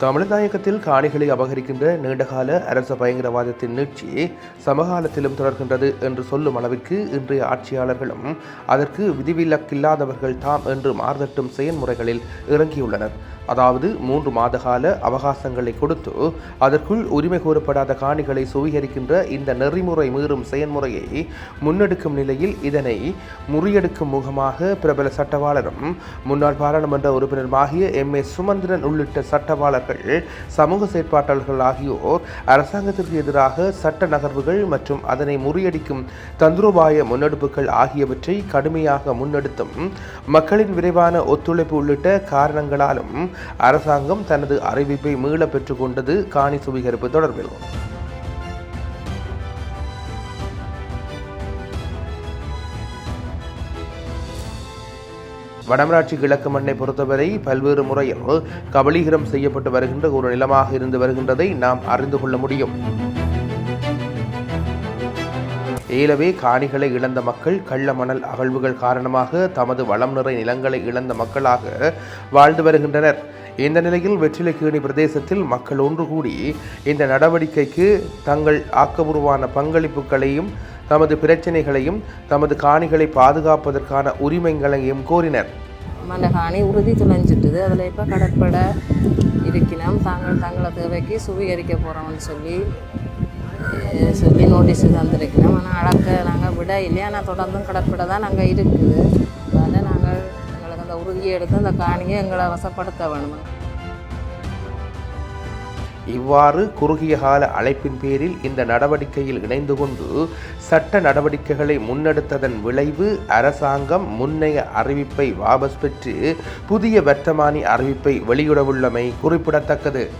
தமிழ்நாயகத்தில் காணிகளை அபகரிக்கின்ற நீண்டகால அரச பயங்கரவாதத்தின் நீட்சி சமகாலத்திலும் தொடர்கின்றது என்று சொல்லும் அளவிற்கு இன்றைய ஆட்சியாளர்களும் அதற்கு விதிவிலக்கில்லாதவர்கள் தாம் என்று மாறுதட்டும் செயல்முறைகளில் இறங்கியுள்ளனர். அதாவது மூன்று மாத கால அவகாசங்களை கொடுத்து அதற்குள் உரிமை கோரப்படாத காணிகளை சுவீகரிக்கின்ற இந்த நெறிமுறை மீறும் செயல்முறையை முன்னெடுக்கும் நிலையில் இதனை முறியெடுக்கும் முகமாக பிரபல சட்டவாளரும் முன்னாள் பாராளுமன்ற உறுப்பினருமாகிய எம் ஏ சுமந்திரன் உள்ளிட்ட சட்டவாளர்கள் சமூக செயற்பாட்டாளர்கள் ஆகியோர் அரசாங்கத்திற்கு எதிராக சட்ட நகர்வுகள் மற்றும் அதனை முறியடிக்கும் தந்திரோபாய முன்னெடுப்புகள் ஆகியவற்றை கடுமையாக முன்னெடுத்தும் மக்களின் விரைவான ஒத்துழைப்பு உள்ளிட்ட காரணங்களாலும் அரசாங்கம் தனது அறிவிப்பை மீள பெற்றுக்கொண்டது காணி சுவீகரிப்பு தொடர்பில் வடமராட்சி கிழக்கு மண்ணை பொறுத்தவரை பல்வேறு முறையில் கபலீகரம் செய்யப்பட்டு வருகின்ற ஒரு நிலமாக இருந்து வருகின்றதை நாம் அறிந்து கொள்ள முடியும். ஏலவே காணிகளை இழந்த மக்கள் கள்ள மணல் அகழ்வுகள் காரணமாக தமது வளம் நிறை நிலங்களை இழந்த மக்களாக வாழ்ந்து வருகின்றனர். இந்த நிலையில் வெற்றிலைக்கேணி பிரதேசத்தில் மக்கள் ஒன்று கூடி இந்த நடவடிக்கைக்கு தங்கள் ஆக்கபூர்வமான பங்களிப்புகளையும் தமது பிரச்சனைகளையும் தமது காணிகளை பாதுகாப்பதற்கான உரிமைகளையும் கோரினர். அந்த காணி உறுதி துளைஞ்சிட்டுது அதில் இப்போ கடற்படை இருக்கணும் தாங்கள் தங்களை தேவைக்கு சுவீகரிக்க போகிறோம்னு சொல்லி சொல்லி நோட்டீஸ் தந்திருக்கணும் ஆனால் அடக்க நாங்கள் விட இல்லையா ஆனால் தொடர்ந்தும் கடற்படை தான் நாங்கள் இருக்குது. அதனால் நாங்கள் எங்களுக்கு அந்த உறுதியை எடுத்து அந்த காணியை எங்களை வசப்படுத்த வேணும். இவ்வாறு குறுகிய கால அழைப்பின் பேரில் இந்த நடவடிக்கையில் இணைந்து கொண்டு சட்ட நடவடிக்கைகளை முன்னெடுத்ததன் விளைவு அரசாங்கம் முன்னைய அறிவிப்பை வாபஸ் பெற்று புதிய வர்த்தமானி அறிவிப்பை வெளியிடவுள்ளமை குறிப்பிடத்தக்கது.